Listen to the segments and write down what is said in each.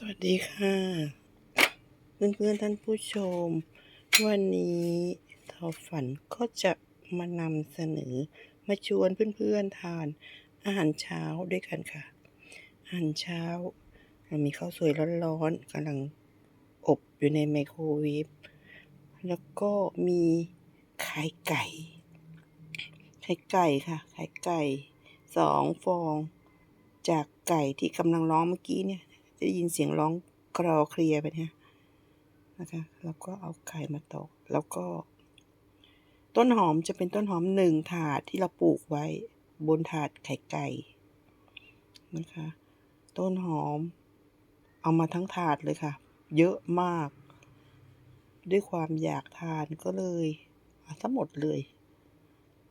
สวัสดีค่ะ เพื่อนๆท่านผู้ชม วันนี้ทอฝันก็จะมานำเสนอ มาชวนเพื่อนๆทาน อาหารเช้าด้วยกันค่ะ อาหารเช้าเรามีข้าวสวยร้อนๆกำลังอบอยู่ในไมโครเวฟแล้วก็มีไข่ไก่ไข่ไก่ค่ะไข่ไก่สองฟอง จากไก่ที่กำลังร้องเมื่อกี้เนี่ย จะได้ยินเสียงร้องคลอเคลียร์ไปเนี่ยนะคะแล้วก็เอาไข่มาตอกแล้วก็ ต้นหอมจะเป็นต้นหอมหนึ่งถาดที่เราปลูกไว้บนถาดไข่ไก่นะคะ ต้นหอม เอามาทั้งถาดเลยค่ะ เยอะมาก ด้วยความอยากทานก็เลยเอาทั้งหมดเลย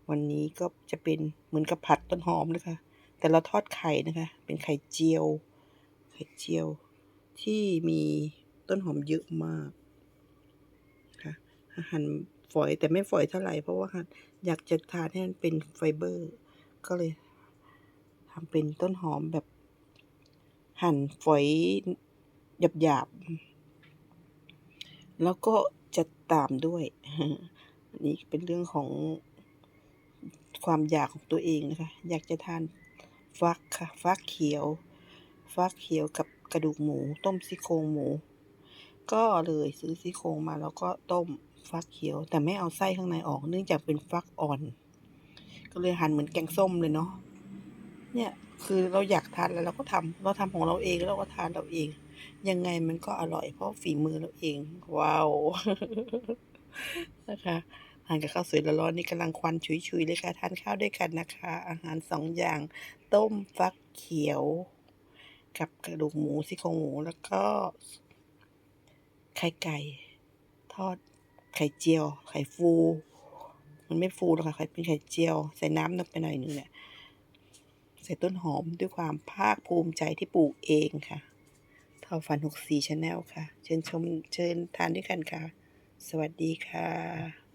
วันนี้ก็จะเป็นเหมือนกับผัดต้นหอมเลยค่ะ แต่เราทอดไข่นะคะ เป็นไข่เจียว ไข่เจียว ที่มีต้นหอมเยอะมากค่ะหั่นฝอยแต่ไม่ฝอยเท่าไหร่เพราะว่าอยากจะทานให้มันเป็นไฟเบอร์ ก็เลยทำเป็นต้นหอมแบบ หั่นฝอยหยาบๆ แล้วก็จะตามด้วย อันนี้เป็นเรื่องของความอยากของตัวเองนะคะ อยากจะทานฟักค่ะ ฟักเขียว ฟักเขียวกับกระดูกหมู ต้มซี่โครงหมู ก็เลยซื้อซี่โครงมาแล้วก็ต้มฟักเขียว แต่ไม่เอาไส้ข้างในออกเนื่องจากเป็นฟักอ่อน ก็เลยหั่นเหมือนแกงส้มเลยเนาะเนี่ยคือเราอยากทานแล้วเราก็ทำเราทำของเราเองแล้วเราก็ทานเราเอง ยังไงมันก็อร่อยเพราะฝีมือเราเอง ว้าวนะคะทานกับข้าวสวยร้อนๆนี่กำลังควันฉุยๆเลยค่ะ ทานข้าวด้วยกันนะคะ อาหารสองอย่าง ต้มฟักเขียว กับกระดูกหมูซี่โครงหมูแล้วก็ ไข่ไก่ ทอดไข่เจียว ไข่ฟู มันไม่ฟูหรอกค่ะไข่เป็นไข่เจียว ใส่น้ำลงไปหน่อยหนึ่งเนี่ยใส่ต้นหอมด้วยความภาคภูมิใจที่ปลูกเองค่ะทอฟันหกสี่ชาแนลค่ะ เชิญชมเชิญทานด้วยกันค่ะ สวัสดีค่ะ